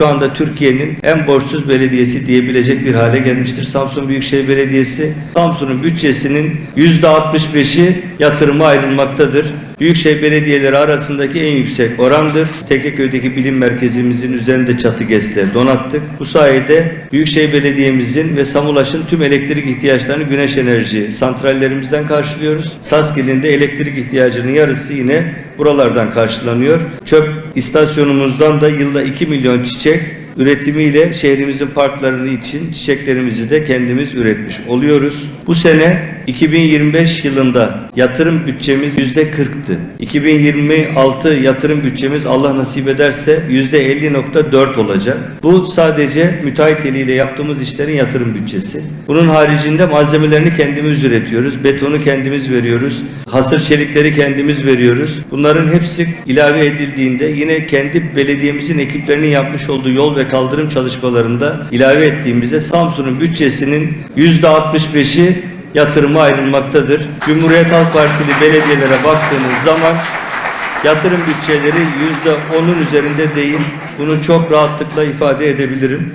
Şu anda Türkiye'nin en borçsuz belediyesi diyebilecek bir hale gelmiştir Samsun Büyükşehir Belediyesi. Samsun'un bütçesinin %65'i yatırıma ayrılmaktadır. Büyükşehir belediyeleri arasındaki en yüksek orandır. Tekeköy'deki bilim merkezimizin üzerinde çatı GES'le donattık. Bu sayede Büyükşehir Belediye'mizin ve Samulaş'ın tüm elektrik ihtiyaçlarını güneş enerji santrallerimizden karşılıyoruz. Saskil'in de elektrik ihtiyacının yarısı yine buralardan karşılanıyor. Çöp istasyonumuzdan da yılda 2 milyon çiçek üretimiyle şehrimizin parklarını için çiçeklerimizi de kendimiz üretmiş oluyoruz. Bu sene 2025 yılında yatırım bütçemiz %40'tı. 2026 yatırım bütçemiz Allah nasip ederse %50.4 olacak. Bu sadece müteahhit eliyle yaptığımız işlerin yatırım bütçesi. Bunun haricinde malzemelerini kendimiz üretiyoruz. Betonu kendimiz veriyoruz. Hasır çelikleri kendimiz veriyoruz. Bunların hepsi ilave edildiğinde yine kendi belediyemizin ekiplerinin yapmış olduğu yol ve kaldırım çalışmalarında ilave ettiğimizde Samsun'un bütçesinin %65'i yatırıma ayrılmaktadır. Cumhuriyet Halk Partili belediyelere baktığınız zaman yatırım bütçeleri %10'un üzerinde değil. Bunu çok rahatlıkla ifade edebilirim.